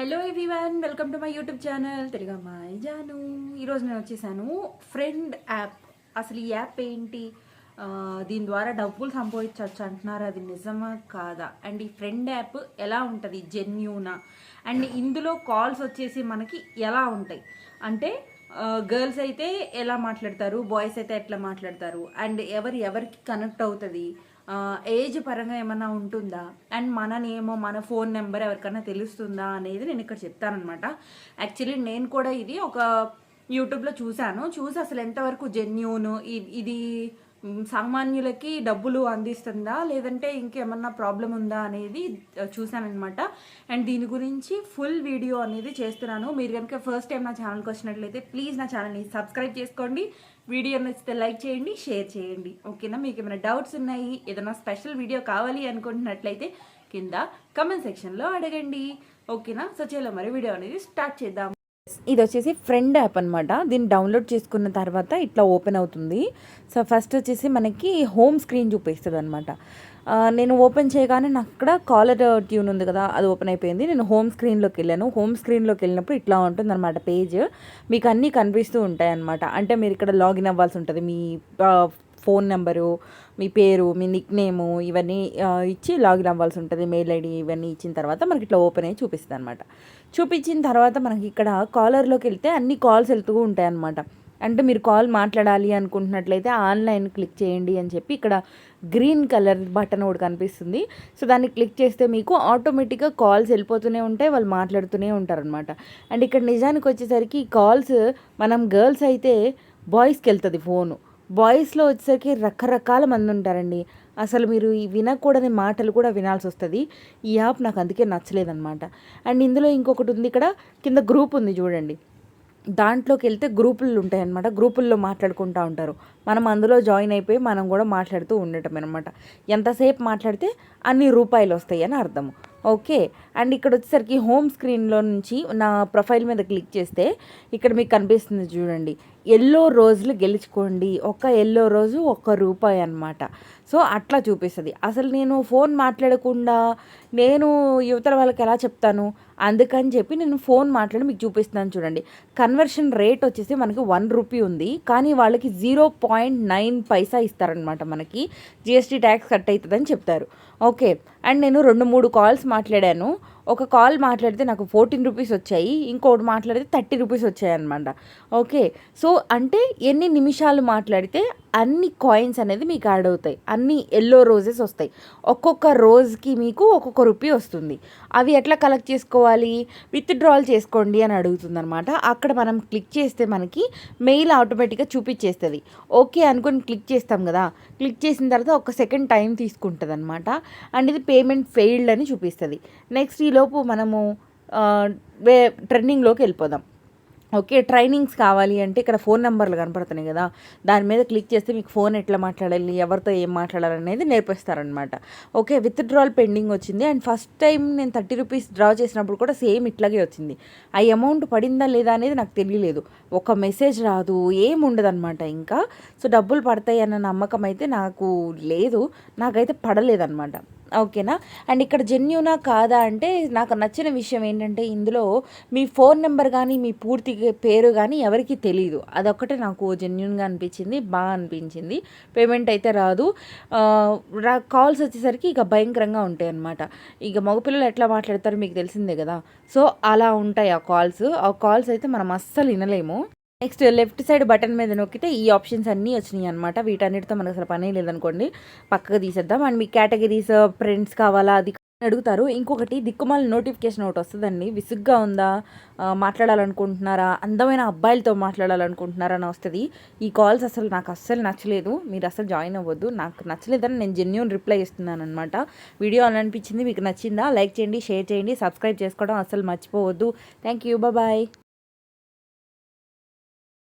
Hello everyone welcome to my YouTube channel Telugu అమ్మాయి జాను ఈరోజు నేను వచ్చేసాను ఫ్రెండ్ యాప్ అసలు ఈ యాప్ ఏంటి? దీని ద్వారా డబ్బులు సంపాదించవచ్చు అంటున్నారు. అది నిజమా కాదా? అండ్ ఈ ఫ్రెండ్ యాప్ ఎలా ఉంటుంది? జెన్యూనా అండ్ ఇందులో కాల్స్ వచ్చేసి మనకి ఎలా ఉంటాయి? అంటే గర్ల్స్ అయితే ఎలా మాట్లాడతారు? బాయ్స్ అయితే ఎట్లా మాట్లాడతారు? అండ్ ఎవరు ఎవరికి కనెక్ట్ అవుతుంది? ఏజ్ పరంగా ఏమన్నా ఉంటుందా? అండ్ మన నేమో మన ఫోన్ నెంబర్ ఎవరికైనా తెలుస్తుందా అనేది నేను ఇక్కడ చెప్తానమాట యాక్చువల్లీ నేను కూడా ఇది ఒక యూట్యూబ్లో చూశాను. చూసి అసలు ఎంతవరకు జెన్యూన్ ఇది సామాన్యులకి డబ్బులు అందిస్తుందా? లేదంటే ఇంకేమన్నా ప్రాబ్లం ఉందా అనేది చూశానమాట అండ్ దీని గురించి ఫుల్ వీడియో అనేది చేస్తున్నాను. మీరు కనుక ఫస్ట్ టైం నా ఛానల్కి వచ్చినట్లయితే ప్లీజ్ నా ఛానల్ని సబ్స్క్రైబ్ చేసుకోండి. వీడియో నచ్చితే లైక్ చేయండి షేర్ చేయండి. ఓకేనా? మీకు ఏమైనా డౌట్స్ ఉన్నాయి ఏదైనా స్పెషల్ వీడియో కావాలి అనుకుంటున్నట్లయితే కింద కమెంట్ సెక్షన్లో అడగండి. ఓకేనా? సో చలో మరి వీడియో అనేది స్టార్ట్ చేద్దాం. ఇది వచ్చేసి ఫ్రెండ్ యాప్ అనమాట దీన్ని డౌన్లోడ్ చేసుకున్న తర్వాత ఇట్లా ఓపెన్ అవుతుంది. సో ఫస్ట్ వచ్చేసి మనకి హోమ్ స్క్రీన్ చూపిస్తుంది అనమాట నేను ఓపెన్ చేయగానే నాకు అక్కడ కాలర్ ట్యూన్ ఉంది కదా అది ఓపెన్ అయిపోయింది. నేను హోమ్ స్క్రీన్లోకి వెళ్ళాను. హోమ్ స్క్రీన్లోకి వెళ్ళినప్పుడు ఇట్లా ఉంటుంది అనమాట పేజ్. మీకు అన్నీ కనిపిస్తూ ఉంటాయి అనమాట అంటే మీరు ఇక్కడ లాగిన్ అవ్వాల్సి ఉంటుంది. మీ ఫోన్ నెంబరు మీ పేరు మీ నిక్ నేము ఇవన్నీ ఇచ్చి లాగిన్ అవ్వాల్సి ఉంటుంది. మెయిల్ ఐడి ఇవన్నీ ఇచ్చిన తర్వాత మనకి ఇట్లా ఓపెన్ అయ్యి చూపిస్తుంది అనమాట చూపించిన తర్వాత మనకి ఇక్కడ కాలర్లోకి వెళ్తే అన్ని కాల్స్ వెళ్తూ ఉంటాయి అనమాట అంటే మీరు కాల్ మాట్లాడాలి అనుకుంటున్నట్లయితే ఆన్లైన్ క్లిక్ చేయండి అని చెప్పి ఇక్కడ గ్రీన్ కలర్ బటన్ ఒకటి కనిపిస్తుంది. సో దాన్ని క్లిక్ చేస్తే మీకు ఆటోమేటిక్గా కాల్స్ వెళ్ళిపోతూనే ఉంటాయి. వాళ్ళు మాట్లాడుతూనే ఉంటారనమాట అండ్ ఇక్కడ నిజానికి వచ్చేసరికి కాల్స్ మనం గర్ల్స్ అయితే బాయ్స్కి వెళ్తుంది ఫోను. బాయ్స్లో వచ్చేసరికి రకరకాల మంది ఉంటారండి. అసలు మీరు ఈ వినకూడని మాటలు కూడా వినాల్సి వస్తుంది. ఈ యాప్ నాకు అందుకే నచ్చలేదన్నమాట. అండ్ ఇందులో ఇంకొకటి ఉంది ఇక్కడ కింద గ్రూప్ ఉంది చూడండి. దాంట్లోకి వెళ్తే గ్రూపులు ఉంటాయి అన్నమాట గ్రూపుల్లో మాట్లాడుకుంటూ ఉంటారు. మనం అందులో జాయిన్ అయిపోయి మనం కూడా మాట్లాడుతూ ఉండటం అనమాట ఎంతసేపు మాట్లాడితే అన్ని రూపాయలు వస్తాయి అని అర్థము ఓకే. అండ్ ఇక్కడ వచ్చేసరికి హోమ్ స్క్రీన్లో నుంచి నా ప్రొఫైల్ మీద క్లిక్ చేస్తే ఇక్కడ మీకు కనిపిస్తుంది చూడండి. ఎల్లో రోజులు గెలుచుకోండి. ఒక ఎల్లో రోజు ఒక్క రూపాయి అనమాట సో అట్లా చూపిస్తుంది. అసలు నేను ఫోన్ మాట్లాడకుండా నేను యువతల వాళ్ళకి ఎలా చెప్తాను? అందుకని చెప్పి నేను ఫోన్ మాట్లాడి మీకు చూపిస్తున్నాను చూడండి. కన్వర్షన్ రేట్ వచ్చేసి మనకి వన్ రూపీ ఉంది. కానీ వాళ్ళకి జీరో పాయింట్ నైన్ పైసా ఇస్తారనమాట మనకి. జిఎస్టీ ట్యాక్స్ కట్ అవుతుందని చెప్తారు. ఓకే. అండ్ నేను రెండు మూడు కాల్స్ మాట్లాడాను. ఒక కాల్ మాట్లాడితే నాకు ఫోర్టీన్ రూపీస్ వచ్చాయి ఇంకోటి మాట్లాడితే థర్టీ రూపీస్ వచ్చాయి అనమాట ఓకే సో అంటే ఎన్ని నిమిషాలు మాట్లాడితే అన్ని కాయిన్స్ అనేది మీకు యాడ్ అవుతాయి. అన్ని ఎల్లో రోజెస్ వస్తాయి. ఒక్కొక్క రోజుకి మీకు ఒక్కొక్క రూపీ వస్తుంది. అవి ఎట్లా కలెక్ట్ చేసుకోవాలి? విత్డ్రాల్ చేసుకోండి అని అడుగుతుంది అనమాట అక్కడ మనం క్లిక్ చేస్తే మనకి మెయిల్ ఆటోమేటిక్గా చూపించేస్తుంది. ఓకే అనుకుని క్లిక్ చేస్తాం కదా. క్లిక్ చేసిన తర్వాత ఒక సెకండ్ టైం తీసుకుంటుంది అనమాట అండ్ ఇది పేమెంట్ ఫెయిల్డ్ అని చూపిస్తుంది. నెక్స్ట్ ఈలోపు మనము వే ట్రెండింగ్లోకి వెళ్ళిపోదాం. ఓకే ట్రైనింగ్స్ కావాలి అంటే ఇక్కడ ఫోన్ నెంబర్లు కనపడుతున్నాయి కదా. దాని మీద క్లిక్ చేస్తే మీకు ఫోన్ ఎట్లా మాట్లాడాలి ఎవరితో ఏం మాట్లాడాలి అనేది నేర్పిస్తారనమాట ఓకే విత్ డ్రాల్ పెండింగ్ వచ్చింది. అండ్ ఫస్ట్ టైం నేను థర్టీ రూపీస్ డ్రా చేసినప్పుడు కూడా సేమ్ ఇట్లాగే వచ్చింది. ఆ అమౌంట్ పడిందా లేదా అనేది నాకు తెలియలేదు. ఒక మెసేజ్ రాదు ఏం ఉండదన్నమాట ఇంకా. సో డబ్బులు పడతాయి అన్న నమ్మకం అయితే నాకు లేదు. నాకైతే పడలేదన్నమాట. ఓకేనా? అండ్ ఇక్కడ జెన్యునా కాదా అంటే నాకు నచ్చిన విషయం ఏంటంటే ఇందులో మీ ఫోన్ నెంబర్ కానీ మీ పూర్తి పేరు కానీ ఎవరికి తెలియదు అదొక్కటే నాకు జెన్యున్గా అనిపించింది బాగా అనిపించింది. పేమెంట్ అయితే రాదు. రా- కాల్స్ వచ్చేసరికి ఇక భయంకరంగా ఉంటాయి అన్నమాట ఇక మగపిల్లలు ఎట్లా మాట్లాడతారో మీకు తెలిసిందే కదా. సో అలా ఉంటాయి ఆ కాల్స్. ఆ కాల్స్ అయితే మనం అస్సలు వినలేము. నెక్స్ట్ లెఫ్ట్ సైడ్ బటన్ మీద నొక్కితే ఈ ఆప్షన్స్ అన్నీ వచ్చినాయి అనమాట వీటన్నిటితో మనకు అసలు పనే లేదనుకోండి. పక్కకు తీసేద్దాం. అండ్ మీ కేటగిరీస్ uh, ప్రింట్స్ కావాలా అది అడుగుతారు. ఇంకొకటి దిక్కుమాల నోటిఫికేషన్ ఒకటి వస్తుందండి. విసుగ్గా ఉందా? మాట్లాడాలనుకుంటున్నారా? అందమైన అబ్బాయిలతో మాట్లాడాలనుకుంటున్నారా అని వస్తుంది. ఈ కాల్స్ అసలు నాకు అస్సలు నచ్చలేదు. మీరు అసలు జాయిన్ అవ్వద్దు. నాకు నచ్చలేదని నేను జెన్యున్ రిప్లై ఇస్తున్నాను అనమాట వీడియో అని అనిపించింది? మీకు నచ్చిందా? లైక్ చేయండి షేర్ చేయండి. సబ్స్క్రైబ్ చేసుకోవడం అసలు మర్చిపోవద్దు. Thank you bye